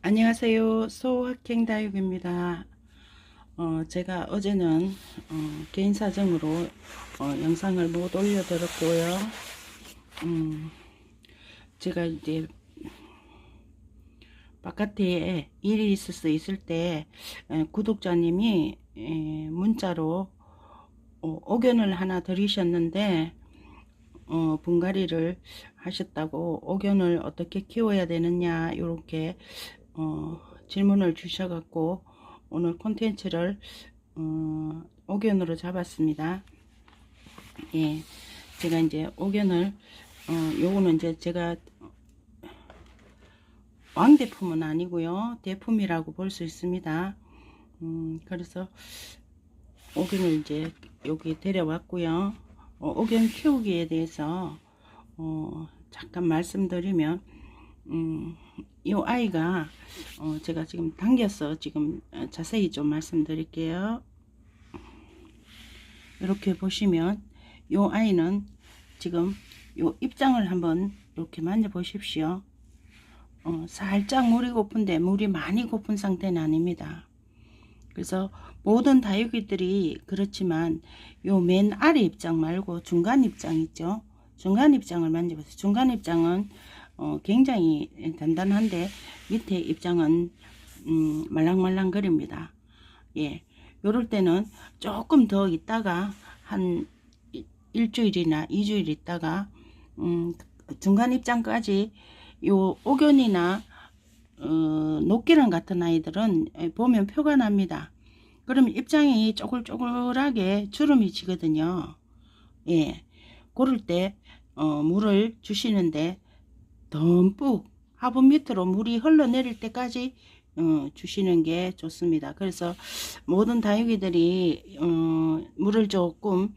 안녕하세요. 소확행 다육입니다. 어, 제가 어제는 어, 개인 사정으로 어, 영상을 못 올려드렸고요. 음, 제가 이제 바깥에 일이 있을 수 있을 때 에, 구독자님이 에, 문자로 어, 의견을 하나 드리셨는데 어, 분갈이를 하셨다고 옥견을 어떻게 키워야 되느냐 이렇게 어, 질문을 주셔갖고 오늘 콘텐츠를 어, 옥견으로 잡았습니다. 예, 제가 이제 옥견을 어, 요거는 이제 제가 왕대품은 아니고요 대품이라고 볼 수 있습니다. 음, 그래서 옥견을 이제 여기 데려왔고요. 어, 옥견 키우기에 대해서 어, 잠깐 말씀드리면 음, 이 아이가 어, 제가 지금 당겨서 지금 어, 자세히 좀 말씀드릴게요. 이렇게 보시면 이 아이는 지금 요 입장을 한번 이렇게 만져 보십시오. 어, 살짝 물이 고픈데 물이 많이 고픈 상태는 아닙니다. 그래서 모든 다육이들이 그렇지만 요 맨 아래 입장 말고 중간 입장 있죠. 중간 입장을 만져보세요. 중간 입장은 어, 굉장히 단단한데 밑에 입장은 음, 말랑말랑 거립니다. 예, 요럴 때는 조금 더 있다가 한 일주일이나 이주일 있다가 음, 중간 입장까지 요 오견이나 어, 녹기랑 같은 아이들은 보면 표가 납니다. 그러면 입장이 쪼글쪼글하게 주름이 지거든요. 예. 그럴 때, 어, 물을 주시는데, 듬뿍 화분 밑으로 물이 흘러내릴 때까지, 어, 주시는 게 좋습니다. 그래서 모든 다육이들이, 어, 물을 조금,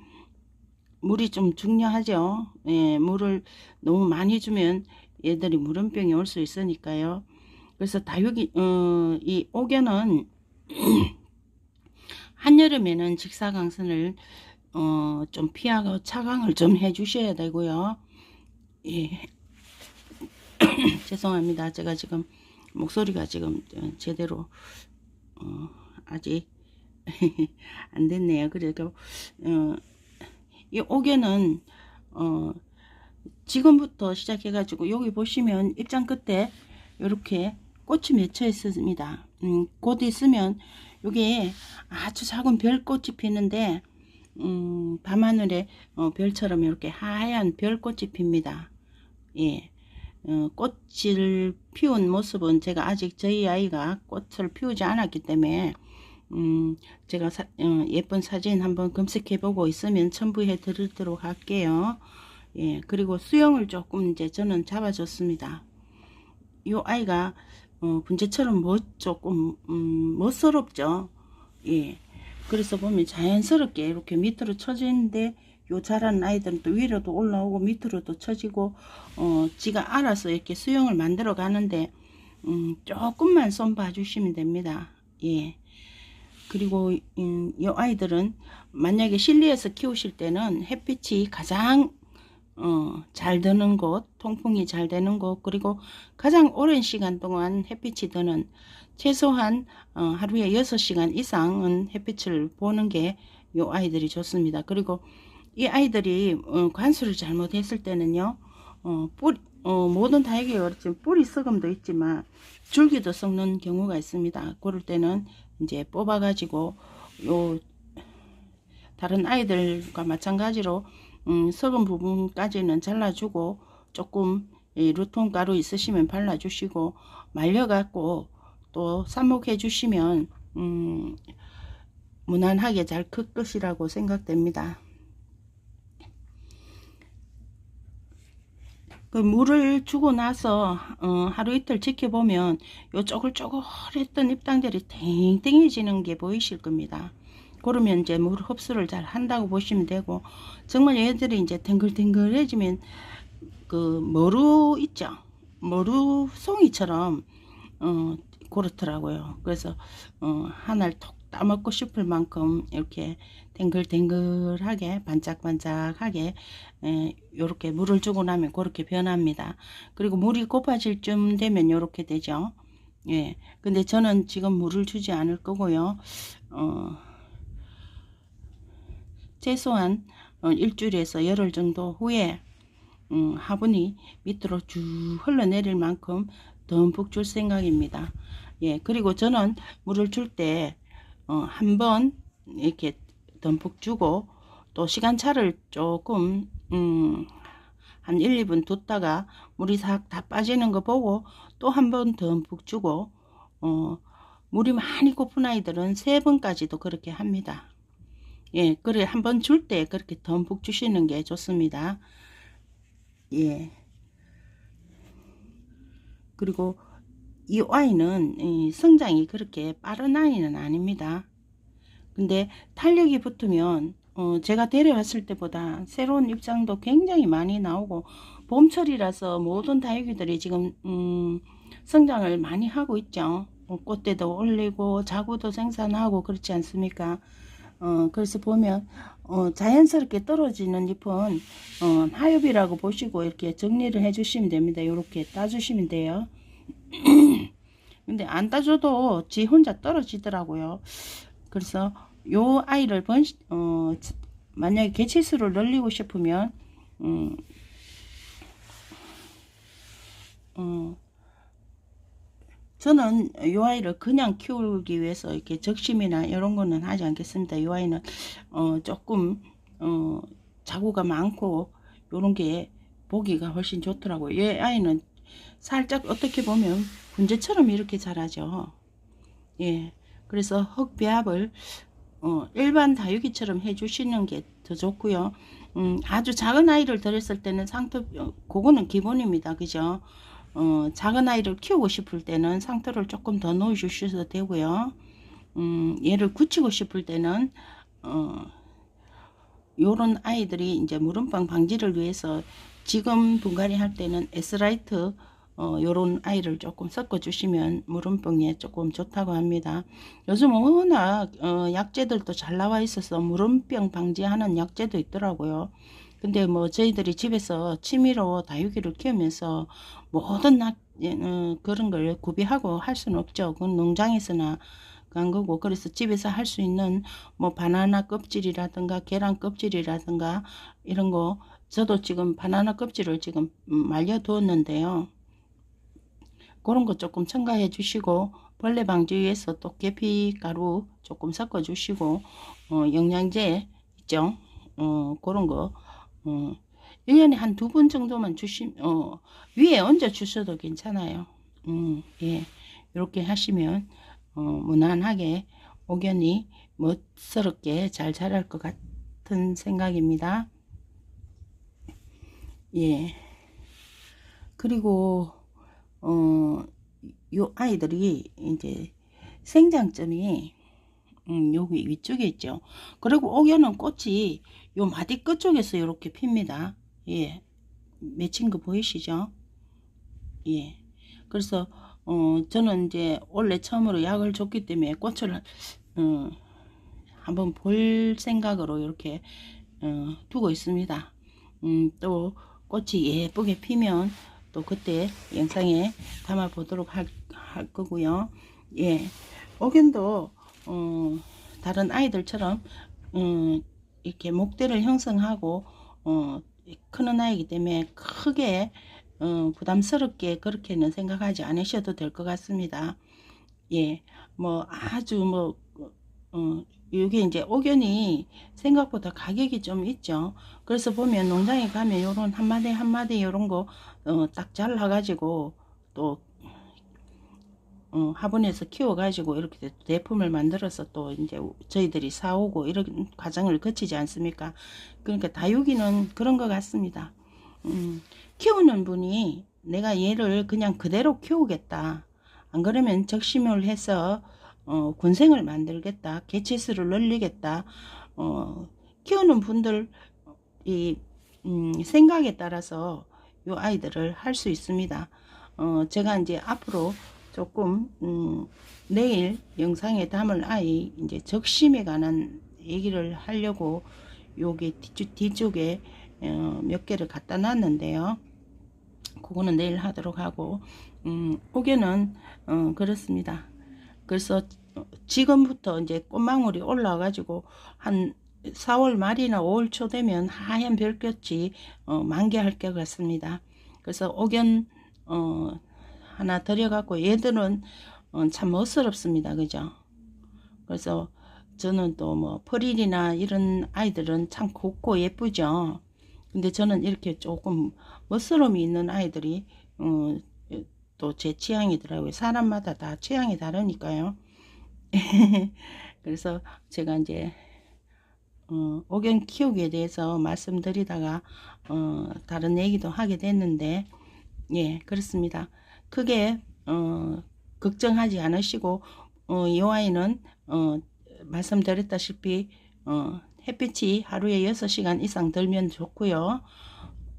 물이 좀 중요하죠. 예, 물을 너무 많이 주면 얘들이 물음병이 올 수 있으니까요. 그래서 다육이, 어, 이 옥견은 한여름에는 직사광선을 어, 좀 피하고 차광을 좀 해주셔야 되고요. 예. 죄송합니다. 제가 지금 목소리가 지금 제대로 어, 아직 안 됐네요. 그래도 어, 이 옥에는 어, 지금부터 시작해 가지고 여기 보시면 입장 끝에 이렇게 꽃이 맺혀 있습니다. 음, 곧 있으면 이게 아주 작은 별꽃이 피는데 음, 밤하늘에 어, 별처럼 이렇게 하얀 별꽃이 핍니다. 예. 어, 꽃을 피운 모습은 제가 아직 저희 아이가 꽃을 피우지 않았기 때문에 음, 제가 사, 어, 예쁜 사진 한번 검색해 보고 있으면 첨부해 드리도록 할게요. 예, 그리고 수영을 조금 이제 저는 잡아줬습니다. 이 아이가 어, 분재처럼 뭐 조금 음, 멋스럽죠. 예. 그래서 보면 자연스럽게 이렇게 밑으로 쳐지는데 요 자란 아이들은 또 위로도 올라오고 밑으로도 쳐지고 어 지가 알아서 이렇게 수영을 만들어 가는데 음, 조금만 손 봐주시면 됩니다. 예. 그리고 음, 이 아이들은 만약에 실내에서 키우실 때는 햇빛이 가장 어, 잘 드는 곳, 통풍이 잘 되는 곳, 그리고 가장 오랜 시간 동안 햇빛이 드는 최소한 어, 하루에 6시간 이상은 햇빛을 보는 게 이 아이들이 좋습니다. 그리고 이 아이들이 어, 관수를 잘못했을 때는요, 어, 뿌리, 어, 모든 다육이 그렇지만 뿌리 썩음도 있지만 줄기도 썩는 경우가 있습니다. 그럴 때는 이제 뽑아 가지고 요 다른 아이들과 마찬가지로 음, 썩은 부분까지는 잘라주고 조금 이 루톤 가루 있으시면 발라주시고 말려갖고 또 삽목해 주시면 음, 무난하게 잘 클 것이라고 생각됩니다. 그 물을 주고 나서 어, 하루 이틀 지켜보면 요 쪼글쪼글했던 입당들이 탱탱해지는 게 보이실 겁니다. 그러면 이제 물 흡수를 잘 한다고 보시면 되고 정말 얘들이 이제 탱글탱글해지면 그 머루 있죠 머루 송이처럼 어 그렇더라고요 그래서 어 하나를 톡 따먹고 싶을 만큼 이렇게 탱글탱글하게 반짝반짝하게 에, 요렇게 물을 주고 나면 그렇게 변합니다 그리고 물이 고파질 쯤 되면 요렇게 되죠 예. 근데 저는 지금 물을 주지 않을 거고요. 어, 최소한 어, 일주일에서 열흘 정도 후에 음, 화분이 밑으로 쭉 흘러내릴 만큼 듬뿍 줄 생각입니다. 예, 그리고 저는 물을 줄 때, 어, 한번 이렇게 듬뿍 주고, 또 시간차를 조금, 음, 한 1, 2분 뒀다가 물이 싹 다 빠지는 거 보고 또 한 번 듬뿍 주고, 어, 물이 많이 고픈 아이들은 세 번까지도 그렇게 합니다. 예, 그래, 한 번 줄 때 그렇게 듬뿍 주시는 게 좋습니다. 예. 그리고 이 아이는 이 성장이 그렇게 빠른 아이는 아닙니다. 근데 탄력이 붙으면 어 제가 데려왔을 때보다 새로운 입장도 굉장히 많이 나오고 봄철이라서 모든 다육이들이 지금 음 성장을 많이 하고 있죠. 어, 꽃대도 올리고 자구도 생산하고 그렇지 않습니까? 어 그래서 보면 어 자연스럽게 떨어지는 잎은 어 하엽이라고 보시고 이렇게 정리를 해 주시면 됩니다. 이렇게 따주시면 돼요. 근데 안 따줘도 지 혼자 떨어지더라고요. 그래서 요 아이를 번, 어, 만약에 개체수를 늘리고 싶으면, 음, 어, 저는 요 아이를 그냥 키우기 위해서 이렇게 적심이나 이런 거는 하지 않겠습니다. 요 아이는, 어, 조금, 어, 자구가 많고, 요런 게 보기가 훨씬 좋더라고요. 얘 아이는 살짝 어떻게 보면 분재처럼 이렇게 자라죠. 예. 그래서 흙배합을 어, 일반 다육이처럼 해주시는 게 더 좋고요. 음, 아주 작은 아이를 들였을 때는 상토, 어, 그거는 기본입니다. 그죠? 어, 작은 아이를 키우고 싶을 때는 상토를 조금 더 넣어주셔도 되고요. 음, 얘를 굳히고 싶을 때는, 어, 요런 아이들이 이제 무름빵 방지를 위해서 지금 분갈이 할 때는 에스라이트 어, 요런 아이를 조금 섞어 주시면 무름병에 조금 좋다고 합니다. 요즘 워낙 어, 약재들도 잘 나와 있어서 무름병 방지하는 약재도 있더라고요. 근데 뭐 저희들이 집에서 취미로 다육이를 키우면서 모든 나, 어, 그런 걸 구비하고 할 수는 없죠. 그건 농장에서나 간 거고 그래서 집에서 할 수 있는 뭐 바나나 껍질이라든가 계란 껍질이라든가 이런 거 저도 지금 바나나 껍질을 지금 말려 두었는데요. 그런 거 조금 첨가해 주시고 벌레 방지 위해서 또 계피 가루 조금 섞어 주시고 어, 영양제 있죠? 어, 그런 거. 어, 1년에 한 두 번 정도만 주시 어, 위에 얹어 주셔도 괜찮아요. 음, 예. 이렇게 하시면 어, 무난하게 옥연이 멋스럽게 잘 자랄 것 같은 생각입니다. 예. 그리고 어, 요 아이들이 이제 생장점이 음, 여기 위쪽에 있죠. 그리고 옥연은 꽃이 요 마디 끝 쪽에서 이렇게 핍니다. 예. 맺힌 거 보이시죠? 예. 그래서 어, 저는 이제 원래 처음으로 약을 줬기 때문에 꽃을 어, 한번 볼 생각으로 이렇게 어, 두고 있습니다. 음, 또 꽃이 예쁘게 피면 또 그때 영상에 담아 보도록 할, 할 거고요. 예. 옥연도 어, 다른 아이들처럼 음, 이렇게 목대를 형성하고 어, 크는 아이기 때문에 크게 어, 부담스럽게 그렇게는 생각하지 않으셔도 될 것 같습니다. 예, 뭐 아주 뭐 어, 이게 이제 옥연이 생각보다 가격이 좀 있죠. 그래서 보면 농장에 가면 요런 한마디 한마디 요런 거, 어, 딱 잘라가지고 또, 어, 화분에서 키워가지고 이렇게 대품을 만들어서 또 이제 저희들이 사오고 이런 과정을 거치지 않습니까? 그러니까 다육이는 그런 것 같습니다. 음, 키우는 분이 내가 얘를 그냥 그대로 키우겠다. 안 그러면 적심을 해서 어, 군생을 만들겠다. 개체수를 늘리겠다. 어, 키우는 분들 이 음, 생각에 따라서 요 아이들을 할 수 있습니다. 어, 제가 이제 앞으로 조금 음, 내일 영상에 담을 아이 이제 적심에 관한 얘기를 하려고 요게 뒤쪽, 뒤쪽에 어, 몇 개를 갖다 놨는데요. 그거는 내일 하도록 하고 음, 옥에는 어, 그렇습니다. 그래서 어, 지금부터 이제 꽃망울이 올라와가지고 한 4월 말이나 5월 초 되면 하얀 별꽃이 어, 만개할 것 같습니다. 그래서 옥연 어, 하나 들여갖고 얘들은 어, 참 멋스럽습니다. 그죠? 그래서 저는 또 뭐 퍼릴이나 이런 아이들은 참 곱고 예쁘죠. 근데 저는 이렇게 조금 멋스러움이 있는 아이들이 어, 또 제 취향이더라고요. 사람마다 다 취향이 다르니까요. 그래서 제가 이제 어, 옥연 키우기에 대해서 말씀드리다가 어, 다른 얘기도 하게 됐는데 예 그렇습니다. 크게 어, 걱정하지 않으시고 어, 이 아이는 어, 말씀드렸다시피 어, 햇빛이 하루에 6시간 이상 들면 좋고요.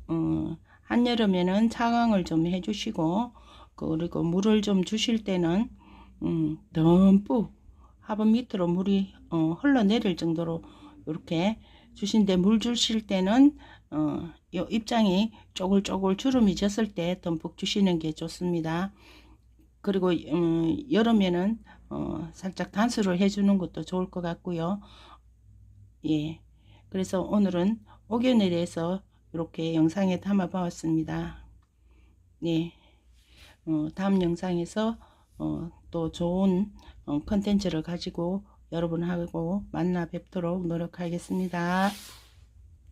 어, 한여름에는 차광을 좀 해주시고 그리고 물을 좀 주실 때는 음, 듬뿍 화분 밑으로 물이 어, 흘러내릴 정도로 이렇게 주신데 물 주실 때는 어, 요 입장이 쪼글쪼글 주름이 졌을 때 듬뿍 주시는 게 좋습니다. 그리고 음, 여름에는 어, 살짝 단수를 해주는 것도 좋을 것 같고요. 예, 그래서 오늘은 옥연에 대해서 이렇게 영상에 담아 보았습니다. 예, 어, 다음 영상에서 어, 또 좋은 어, 컨텐츠를 가지고 여러분하고 만나 뵙도록 노력하겠습니다.